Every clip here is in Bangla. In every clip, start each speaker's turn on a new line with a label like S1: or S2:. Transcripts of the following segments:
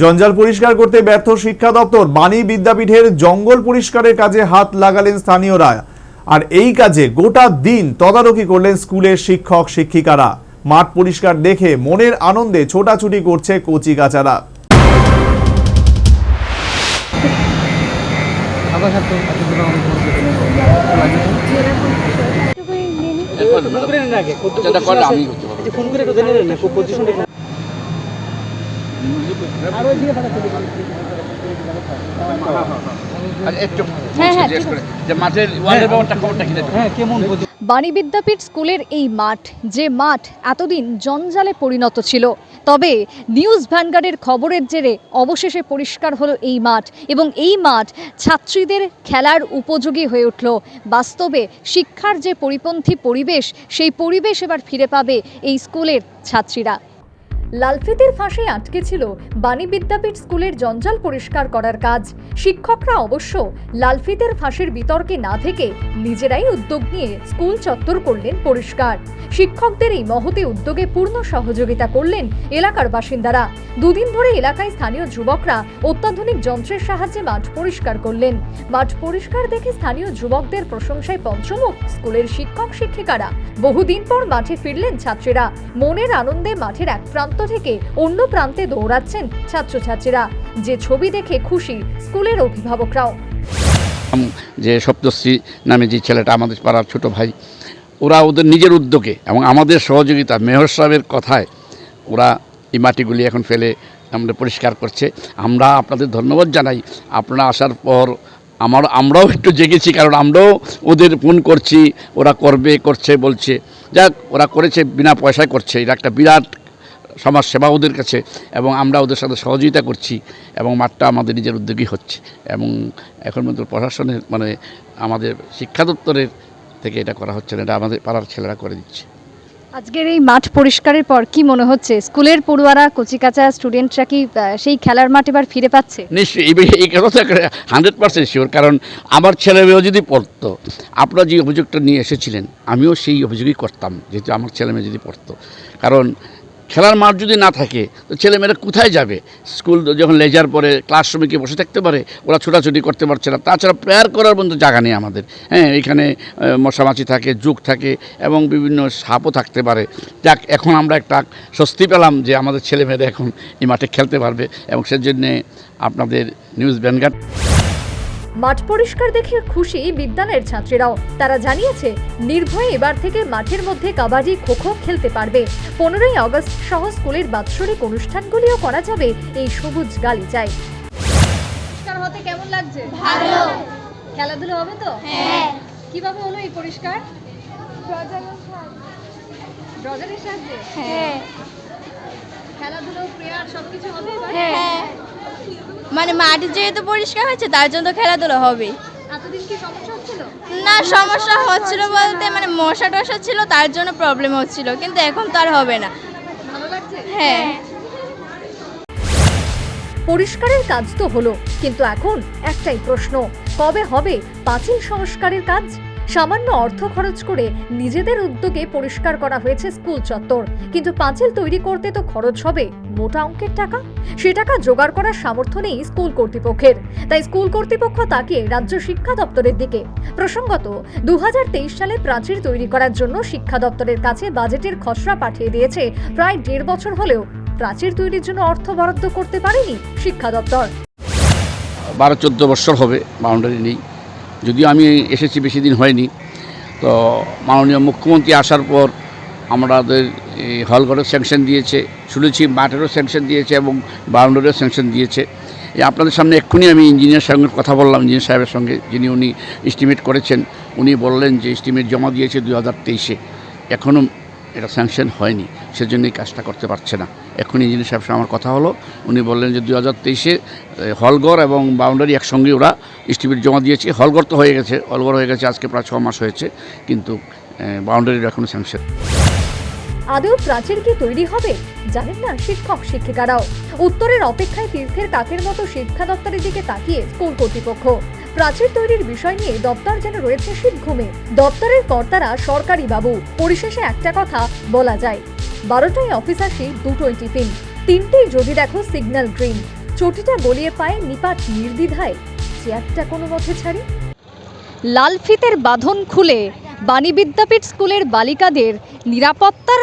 S1: জঞ্জাল পরিষ্কার করতে ব্যর্থ শিক্ষা দপ্তর। বাণী বিদ্যাপীঠের জঙ্গল পরিষ্কারের কাজে হাত লাগালেন স্থানীয়রা। আর এই কাজে গোটা দিন তদারকি করলেন স্কুলের শিক্ষক শিক্ষিকারা। মাঠ পরিষ্কার দেখে মনের আনন্দে ছোটাছুটি করছে কচি কাচারা
S2: আবার হাতে হাতে ধরে অনেক বড় করে ফোন করে নেন আগে কত
S3: যেটা আমি
S4: বাণী বিদ্যাপীঠ স্কুলের এই মাঠ, যে মাঠ এতদিন জঞ্জালে পরিণত ছিল, তবে নিউজ ভ্যানগার্ডের খবরের জেরে অবশেষে পরিষ্কার হলো এই মাঠ এবং এই মাঠ ছাত্রীদের খেলার উপযোগী হয়ে উঠল। বাস্তবে শিক্ষার যে পরিপন্থী পরিবেশ, সেই পরিবেশ এবার ফিরে পাবে এই স্কুলের ছাত্রীরা। লালফিতের ফাঁসে আটকে ছিল বাণী বিদ্যাপীঠ স্কুলের জঞ্জাল পরিষ্কার করার কাজ। শিক্ষকরা অবশ্য লালফিতের ফাঁসের বিতর্কে না থেকে নিজেরাই উদ্যোগ নিয়ে স্কুল চত্বর করলেন পরিষ্কার। শিক্ষকদের এই মহতে উদ্যোগে পূর্ণ সহযোগিতা করলেন এলাকার বাসিন্দারা। দুদিন ধরে এলাকায় স্থানীয় যুবকরা অত্যাধুনিক যন্ত্রের সাহায্যে মাঠ পরিষ্কার করলেন। মাঠ পরিষ্কার দেখে স্থানীয় যুবকদের প্রশংসায় পঞ্চমুখ স্কুলের শিক্ষক শিক্ষিকারা। বহুদিন পর মাঠে ফিরলেন ছাত্রীরা। মনের আনন্দে মাঠের এক প্রান্ত থেকে অন্য প্রান্তে দৌড়াচ্ছেন ছাত্রছাত্রীরা। যে ছবি দেখে খুশি স্কুলের অভিভাবকরাও।
S3: যে সপ্তশ্রী নামে যে ছেলেটা আমাদের পাড়ার ছোট ভাই, ওরা ওদের নিজের উদ্যোগে এবং আমাদের সহযোগিতা, মেহর সাহেবের কথায় ওরা এই মাটিগুলি এখন ফেলে আমরা পরিষ্কার করছে। আমরা আপনাদের ধন্যবাদ জানাই। আপনারা আসার পর আমার, আমরাও একটু জেগেছি, কারণ আমরাও ওদের ফোন করছি, ওরা করবে, করছে, বলছে। যাক, ওরা করেছে, বিনা পয়সায় করছে। এটা একটা বিরাট সমাজ সেবা ওদের কাছে এবং আমরা ওদের সাথে সহযোগিতা করছি এবং মাঠটা আমাদের নিজের উদ্যোগী হচ্ছে এবং এখন পর্যন্ত প্রশাসনের মানে আমাদের শিক্ষা দপ্তরের থেকে এটা করা হচ্ছে না এটা আমাদের পাড়ার ছেলেরা করে দিচ্ছে।
S4: আজকের এই মাঠ পরিষ্কারের পর কি মনে হচ্ছে? স্কুলের পড়ুয়ারা কচিকাচা স্টুডেন্টরা কি সেই খেলার মাঠ এবার ফিরে পাচ্ছে?
S3: নিশ্চয়ই এই এই কথা হান্ড্রেড পার্সেন্ট শিওর কারণ আমার ছেলে মেয়েও যদি পড়তো আপনারা যে অভিযোগটা নিয়ে এসেছিলেন আমিও সেই অভিযোগই করতাম যেহেতু আমার ছেলে মেয়ে যদি পড়তো। কারণ খেলার মাঠ যদি না থাকে, তো ছেলেমেয়েরা কোথায় যাবে? স্কুল যখন লেজার পরে ক্লাসরুমে কি বসে থাকতে পারে, ওরা ছোটাছুটি করতে পারছে না। তাছাড়া প্রেয়ার করার মতো জায়গা নেই আমাদের। হ্যাঁ এখানে মশামাছি থাকে, যুগ থাকে এবং বিভিন্ন সাপও থাকতে পারে। যাক, এখন আমরা একটা স্বস্তি পেলাম যে আমাদের ছেলেমেয়েরা এখন এই মাঠে খেলতে পারবে এবং সেজন্যে আপনাদের নিউজ ভ্যানগার্ড
S4: মাঠ পরিষ্কার দেখে খুশি বিদ্যালয়ের ছাত্রীরাও। তারা জানিয়েছে নির্ভয়ে এবার থেকে মাঠের মধ্যে কাবাডি খোখো খেলতে পারবে। পনেরোই আগস্ট সহ স্কুলের বাৎসরিক অনুষ্ঠানগুলিও করা যাবে এই সবুজ গালিচায়। হতে কেমন লাগছে? ভালো। খেলাধুলো হবে তো? হ্যাঁ। কীভাবে হলো এই পরিষ্কার? সাহায্যে?
S5: হ্যাঁ।
S4: খেলাধুলো প্রেয়ার সবকিছু হবে
S5: হ্যাঁ। মানে মাঠ যেহেতু পরিষ্কার হয়েছে তার জন্য তো খেলাধুলা হবে।
S4: এতদিন কি সমস্যা হচ্ছিল?
S5: না সমস্যা হচ্ছিল বলতে মানে মশা টশা ছিল তার জন্য প্রবলেম হচ্ছিল কিন্তু এখন তো আর হবে না। হ্যাঁ।
S4: পরিষ্কারের কাজ তো হলো কিন্তু এখন একটাই প্রশ্ন কবে হবে পাঁচিল সংস্কারের কাজ? সামান্য অর্থ খরচ করে নিজেদের উদ্যোগে পরিষ্কার করা হয়েছে স্কুল চত্বর। কিন্তু পাঁচিল তৈরি করতে তো খরচ হবে মোটা অঙ্কের টাকা? সে টাকা জোগাড় করার সামর্থ্য নেই স্কুল কর্তৃপক্ষের। তাই স্কুল কর্তৃপক্ষ তাকে রাজ্য শিক্ষা দপ্তরের দিকে। প্রসঙ্গত দু হাজার তেইশ সালে প্রাচীর তৈরি করার জন্য শিক্ষা দপ্তরের কাছে বাজেটের খসড়া পাঠিয়ে দিয়েছে প্রায় দেড় বছর হলেও প্রাচীর তৈরির জন্য অর্থ বরাদ্দ করতে পারেনি শিক্ষা দপ্তর।
S3: বারো চোদ্দ বছর হবে বাউন্ডারি নেই। যদিও আমি এসেছি বেশি দিন হয়নি, তো মাননীয় মুখ্যমন্ত্রী আসার পর আমাদের এই হলঘরের স্যাংশন দিয়েছে, শুনেছি মাঠেরও স্যাংশন দিয়েছে এবং বাউন্ডারিও স্যাংশন দিয়েছে। এই আপনাদের সামনে এক্ষুনি আমি ইঞ্জিনিয়ার সঙ্গে কথা বললাম ইঞ্জিনিয়ার সাহেবের সঙ্গে যিনি উনি এস্টিমেট করেছেন, উনি বললেন যে এস্টিমেট জমা দিয়েছে দু হাজার তেইশে। এখনও এটা স্যাংশন হয়নি। সেজন্য এই কাজটা করতে পারছে না। এখন ইঞ্জিনিয়ার সঙ্গে আমার কথা হলো, উনি বললেন যে দু হাজার তেইশে হলঘর এবং বাউন্ডারি একসঙ্গে ওরা এস্টিমেট জমা দিয়েছে। হলঘর তো হয়ে গেছে হলঘর হয়ে গেছে, আজকে প্রায় ছ মাস হয়েছে, কিন্তু বাউন্ডারির এখনও স্যাংশন
S4: আদৌ প্রাচীর কি তৈরি হবে? জানেন না শিক্ষক শিক্ষিকারাও। উত্তরের অপেক্ষায় তীর্থের কাকের মতো শিক্ষা দপ্তরের দিকে তাকিয়ে স্কুল কর্তৃপক্ষ। প্রাচীর তৈরির বিষয় নিয়ে দপ্তর যেন রয়েছে শীত ঘুমে দপ্তরের কর্তারা সরকারি বাবু, পরিশেষে একটা কথা বলা যায়। বারোটায় অফিস আসি দুটোই টিফিন, তিনটেই যদি দেখো সিগন্যাল গ্রিন চটিটা গলিয়ে পায়ে নিপাট নির্দ্বিধায়, চেয়ারটা কোনো মতে ছাড়ি। লাল ফিতের বাঁধন খুলে বাণী বিদ্যাপীঠ স্কুলের বালিকাদের নিরাপত্তার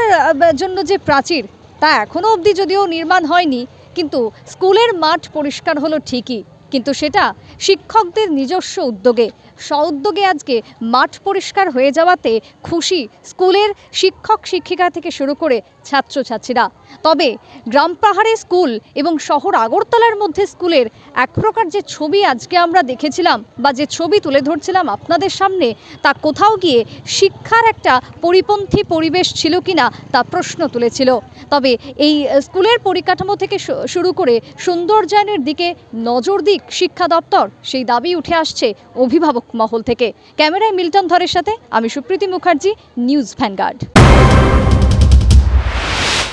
S4: জন্য যে প্রাচীর, তা এখনও অবধি যদিও নির্মাণ হয়নি, কিন্তু স্কুলের মাঠ পরিষ্কার হলো ঠিকই। কিন্তু সেটা শিক্ষকদের নিজস্ব উদ্যোগে। স্বউদ্যোগে আজকে মাঠ পরিষ্কার হয়ে যাওয়াতে খুশি স্কুলের শিক্ষক শিক্ষিকা থেকে শুরু করে ছাত্রছাত্রীরা। তবে গ্রাম পাহাড়ে স্কুল এবং শহর আগরতলার মধ্যে স্কুলের এক প্রকার যে ছবি আজকে আমরা দেখেছিলাম বা যে ছবি তুলে ধরছিলাম আপনাদের সামনে, তা কোথাও গিয়ে শিক্ষার একটা পরিপন্থী পরিবেশ ছিল কিনা তা প্রশ্ন তুলেছিল। তবে এই স্কুলের পরিকাঠামো থেকে শুরু করে সৌন্দর্যায়নের দিকে নজর দিক শিক্ষা দপ্তর, সেই দাবি উঠে আসছে অভিভাবক মহল থেকে। ক্যামেরায় মিল্টন ধরের সাথে আমি সুপ্রীতি মুখার্জি, নিউজ ভ্যানগার্ড।